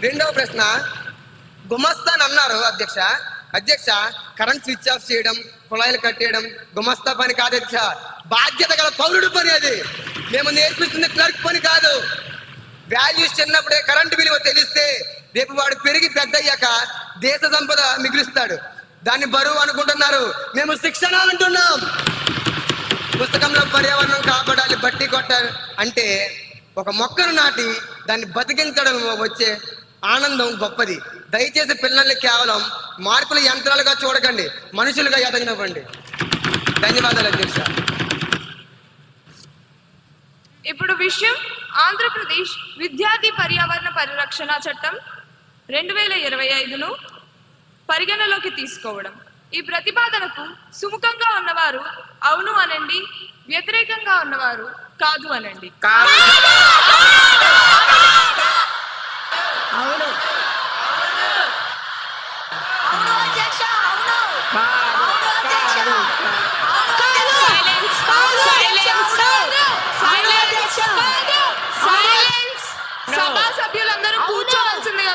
రెండవ ప్రశ్న గుమస్తాన్ అన్నారు అధ్యక్ష. అధ్యక్ష కరెంట్ స్విచ్ ఆఫ్ చేయడం కుళాయిలు కట్టేయడం గుమస్తా పని కాదు అధ్యక్ష. బాధ్యత గల పౌరుడు పని అది. మేము నేర్పిస్తున్న క్లర్క్ పని కాదు. వాల్యూస్ చిన్నప్పుడే కరెంట్ విలువ తెలిస్తే రేపు వాడు పెరిగి పెద్ద అయ్యాక దేశ సంపద మిగులుస్తాడు. దాన్ని బరువు అనుకుంటున్నారు. మేము శిక్షణ అంటున్నాం. పుస్తకంలో పర్యావరణం కాపాడాలి బట్టి కొట్టాలి అంటే ఒక మొక్కను నాటి దాన్ని బతికించడం వచ్చే ఆనందం గొప్పది. దయచేసి పిల్లల్ని కేవలం మార్కుల యంత్రాలుగా చూడకండి. మనుషులుగా ఎదగనివ్వండి. ధన్యవాదాలు అధ్యక్ష ఇప్పుడు విషయం ఆంధ్రప్రదేశ్ విద్యార్థి పర్యావరణ పరిరక్షణ చట్టం రెండు వేల ఇరవై ఐదును పరిగణలోకి తీసుకోవడం. ఈ ప్రతిపాదనకు సుముఖంగా ఉన్నవారు అవును అనండి వ్యతిరేకంగా ఉన్నవారు కాదు అనండి అవును అవును అధ్యక్ష అవును అవును అధ్యక్ష Silence! Silence! Silence! Silence! సభా సభ్యులందరూ కూర్చోవలసిందిగా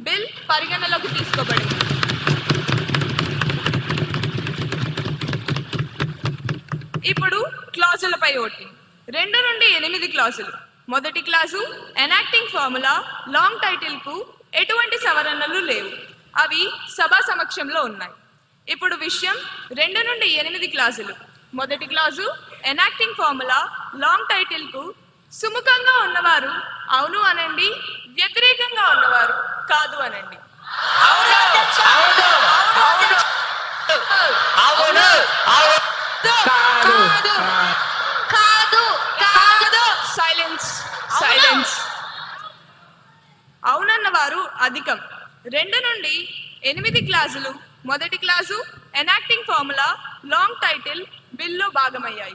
బిల్ పరిగణలోకి తీసుకోబడింది. ఇప్పుడు క్లాజులపై ఓటింగ్. రెండు నుండి ఎనిమిది క్లాజులు. మొదటి క్లాసు ఎనాక్టింగ్ ఫార్ములా లాంగ్ టైటిల్కు ఎటువంటి సవరణలు లేవు. అవి సభా సమక్షంలో ఉన్నాయి. ఇప్పుడు విషయం రెండు నుండి ఎనిమిది క్లాసులు మొదటి క్లాసు ఎనాక్టింగ్ ఫార్ములా లాంగ్ టైటిల్కు సుముఖంగా ఉన్నవారు అవును అనండి వ్యతిరేకంగా ఉన్నవారు కాదు అనండి. కాదు. కాదు. కాదు సైలెన్స్ సైలెన్స్. అవునన్న వారు అధికం. రెండు నుండి ఎనిమిది క్లాసులు. మొదటి class enacting formula long title బిల్లో భాగమయ్యాయి.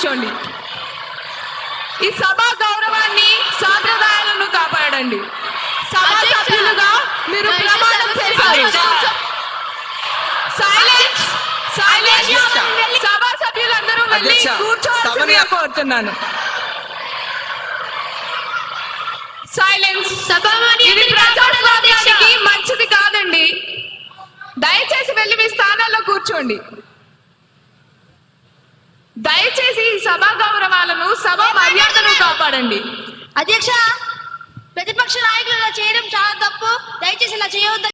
కూర్చోండి ఈ సభా గౌరవాన్ని సాంప్రదాయాలను కాపాడండి. సభా సభ్యులుగా మీరు ప్రమాణం చేశారు. సైలెన్స్ సైలెన్స్ సభా సభ్యులందరూ వెళ్ళి కూర్చోవాల్సిందిగా కోరుతున్నాను. సైలెన్స్. ఇది ప్రజాస్వామ్యానికి. మంచిది కాదండి. దయచేసి వెళ్ళి మీ స్థానాల్లో కూర్చోండి దయచేసి ఈ సభా గౌరవాలను సభా వాడండి అధ్యక్ష ప్రతిపక్ష నాయకులు ఇలా చేయడం చాలా తప్పు. దయచేసి ఇలా చేయవద్దు